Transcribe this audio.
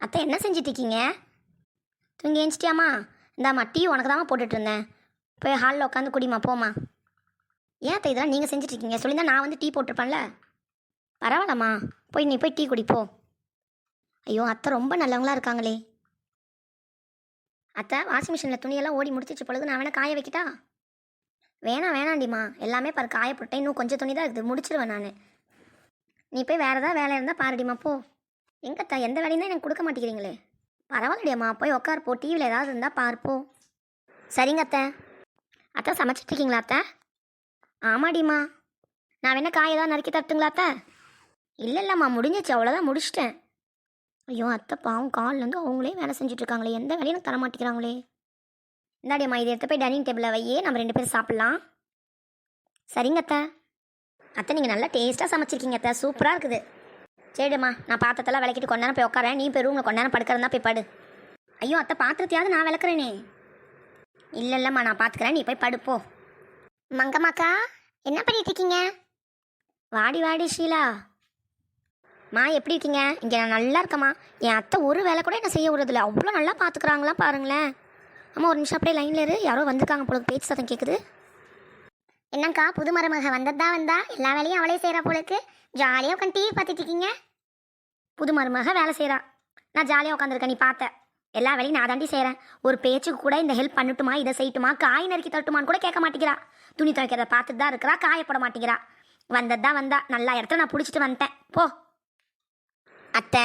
அத்தை என்ன செஞ்சிட்டு இருக்கீங்க தூங்கி ஏஞ்சிட்டியாம்மா இந்தாம்மா டீ உனக்கு தாம்மா போட்டுட்ருந்தேன். போய் ஹாலில் உட்காந்து குடிமா போம்மா. ஏன் அத்தை இதெல்லாம் நீங்கள் செஞ்சிட்ருக்கீங்க சொல்லியிருந்தா நான் வந்து டீ போட்டிருப்பேன்ல. பரவாயில்லம்மா. போய் நீ போய் டீ குடிப்போ ஐயோ அத்தை ரொம்ப நல்லவங்களா இருக்காங்களே. அத்தை வாஷிங் மிஷினில் துணியெல்லாம் ஓடி முடிச்சிச்சு பொழுது நான் வேணால் காய வைக்கிட்டா? வேணாம் வேணாண்டிம்மா எல்லாமே பாரு காய போட்டேன் இன்னும் கொஞ்சம் துணி தான் இருக்குது. முடிச்சிருவேன் நான். நீ போய் வேறு ஏதாவது வேலை இருந்தால் பாருடிம்மா போ. எங்கத்தா? எந்த வேலையும் தான் எனக்கு கொடுக்க மாட்டேங்கிறீங்களே. பரவாயில்லையம்மா போய் உட்கார் டிவியில் ஏதாவது இருந்தால் பார்ப்போம் சரிங்க அத்தை. அத்தை சமைச்சிட்டு இருக்கீங்களா அத்தை? ஆமாடிம்மா. நான் வேணா காய் ஏதாவது நறுக்கி தரட்டுங்களா அத்தை? இல்லை இல்லைம்மா முடிஞ்சிச்சு. அவ்வளோதான் முடிச்சிட்டேன். ஐயோ அத்தை பாவம் கால்லேருந்து அவங்களே வேலை செஞ்சுட்ருக்காங்களே எந்த வேலையும் தர மாட்டேங்கிறாங்களே. இந்தாடியம்மா இதை எடுத்து போய் டைனிங் டேபிளில் வையே. நம்ம ரெண்டு பேரும் சாப்பிட்லாம். சரிங்க அத்தை. அத்தை நீங்கள் நல்லா டேஸ்ட்டாக சமைச்சிருக்கீங்க அத்தை. சூப்பராக இருக்குது. சரிம்மா நான் பாத்திரத்தெல்லாம் விளக்கிட்டு கொஞ்ச நேரம் போய் உட்காரேன். நீ போய் ரூமில் கொஞ்ச நேரம் படுக்கிறதா போய் படு. ஐயோ அத்தை பாத்திரத்தையாவது நான் விளக்குறேனே. இல்லை இல்லைம்மா நான் பார்த்துக்கிறேன் நீ போய் படுப்போ மங்கம்மாக்கா என்ன பண்ணிட்டு இருக்கீங்க? வாடி வாடி ஷீலா. மா எப்படி இருக்கீங்க? இங்கே நான் நல்லா இருக்கம்மா. என் அத்தை ஒரு வேலை கூட என்ன செய்ய விடுறதில்ல. அவ்வளோ நல்லா பார்த்துக்குறாங்களா பாருங்களேன். அம்மா ஒரு நிமிஷம் அப்படியே லைனில் இரு. யாரோ வந்திருக்காங்க போல பேச்சு சத்தம் கேட்குது என்னக்கா புது மருமக வந்ததா வந்தா? எல்லா வேலையும் அவளே செய்கிறா போலுக்கு ஜாலியாக உட்காந்து டிவி பார்த்துட்டு இருக்கீங்க. புது மருமக வேலை செய்கிறா நான் ஜாலியாக உட்காந்துருக்கேன் நீ பார்த்த. எல்லா வேலையும் நான் தாண்டி செய்கிறேன் ஒரு பேச்சுக்கு கூட இந்த ஹெல்ப் பண்ணட்டுமா இதை செய்யட்டுமா காய் நறுக்கி தட்டுமான்னு கூட கேட்க மாட்டேங்கிறா. துணி துவைக்கிறத பார்த்துட்டு தான் இருக்கிறா காயப்பட மாட்டேங்கிறா. வந்தது தான் வந்தா நல்லா இடத்துல நான் பிடிச்சிட்டு வந்துட்டேன். போ. அத்தை